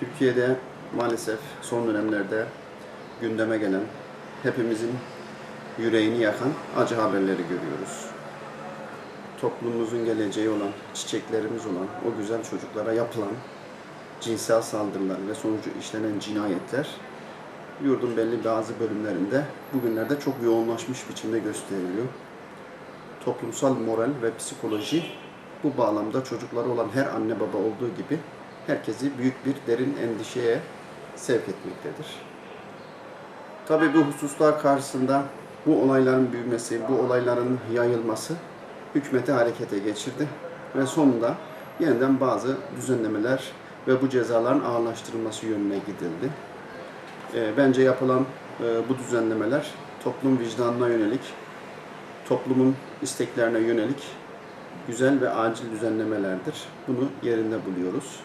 Türkiye'de maalesef son dönemlerde gündeme gelen, hepimizin yüreğini yakan acı haberleri görüyoruz. Toplumumuzun geleceği olan, çiçeklerimiz olan o güzel çocuklara yapılan cinsel saldırılar ve sonucu işlenen cinayetler yurdun belli bazı bölümlerinde bugünlerde çok yoğunlaşmış biçimde gösteriliyor. Toplumsal moral ve psikoloji bu bağlamda çocukları olan her anne baba olduğu gibi herkesi büyük bir derin endişeye sevk etmektedir. Tabii bu hususlar karşısında bu olayların büyümesi, bu olayların yayılması hükümeti harekete geçirdi ve sonunda yeniden bazı düzenlemeler ve bu cezaların ağırlaştırılması yönüne gidildi. E, bence yapılan e, bu düzenlemeler toplum vicdanına yönelik, toplumun isteklerine yönelik güzel ve acil düzenlemelerdir. Bunu yerinde buluyoruz.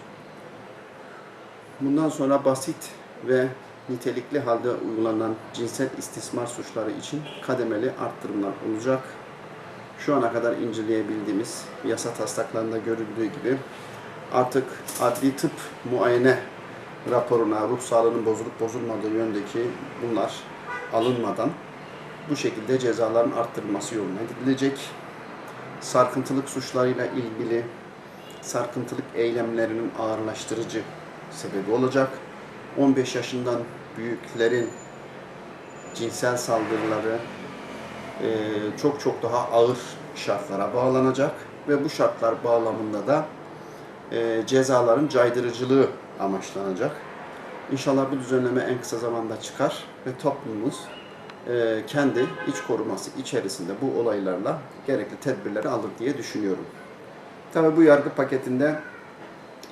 Bundan sonra basit ve nitelikli halde uygulanan cinsel istismar suçları için kademeli arttırımlar olacak. Şu ana kadar inceleyebildiğimiz yasa taslaklarında görüldüğü gibi artık adli tıp muayene raporuna ruh sağlığının bozulup bozulmadığı yöndeki bunlar alınmadan bu şekilde cezaların arttırılması yoluna gidilecek. Sarkıntılık suçlarıyla ilgili sarkıntılık eylemlerinin ağırlaştırıcı sebebi olacak. 15 yaşından büyüklerin cinsel saldırıları e, çok çok daha ağır şartlara bağlanacak ve bu şartlar bağlamında da e, cezaların caydırıcılığı amaçlanacak. İnşallah bu düzenleme en kısa zamanda çıkar ve toplumumuz e, kendi iç koruması içerisinde bu olaylarla gerekli tedbirleri alır diye düşünüyorum. Tabii bu yargı paketinde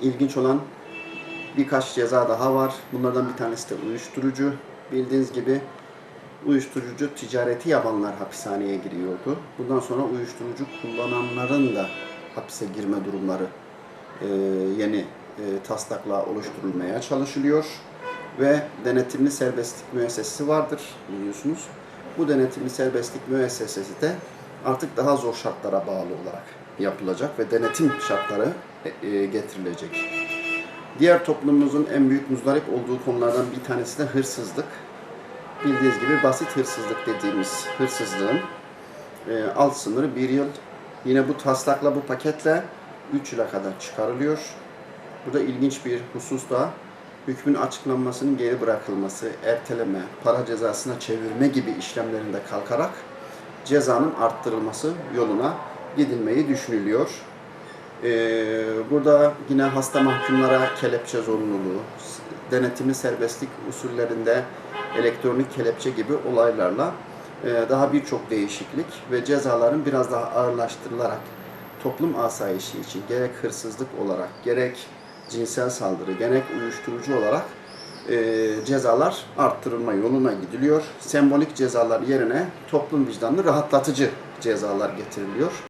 ilginç olan birkaç ceza daha var. Bunlardan bir tanesi de uyuşturucu. Bildiğiniz gibi uyuşturucu ticareti yapanlar hapishaneye giriyordu. Bundan sonra uyuşturucu kullananların da hapise girme durumları e, yeni e, taslakla oluşturulmaya çalışılıyor. Ve denetimli serbestlik müessesesi vardır biliyorsunuz. Bu denetimli serbestlik müessesesi de artık daha zor şartlara bağlı olarak yapılacak ve denetim şartları e, getirilecek. Diğer toplumumuzun en büyük muzdarip olduğu konulardan bir tanesi de hırsızlık. Bildiğiniz gibi basit hırsızlık dediğimiz hırsızlığın e, alt sınırı bir yıl. Yine bu taslakla, bu paketle 3 yıla kadar çıkarılıyor. Burada ilginç bir husus da hükmün açıklanmasının geri bırakılması, erteleme, para cezasına çevirme gibi işlemlerinde kalkarak cezanın arttırılması yoluna gidilmeyi düşünülüyor. Ee, burada yine hasta mahkumlara kelepçe zorunluluğu, denetimli serbestlik usullerinde elektronik kelepçe gibi olaylarla e, daha birçok değişiklik ve cezaların biraz daha ağırlaştırılarak toplum asayişi için gerek hırsızlık olarak gerek cinsel saldırı gerek uyuşturucu olarak e, cezalar arttırılma yoluna gidiliyor. Sembolik cezalar yerine toplum vicdanını rahatlatıcı cezalar getiriliyor.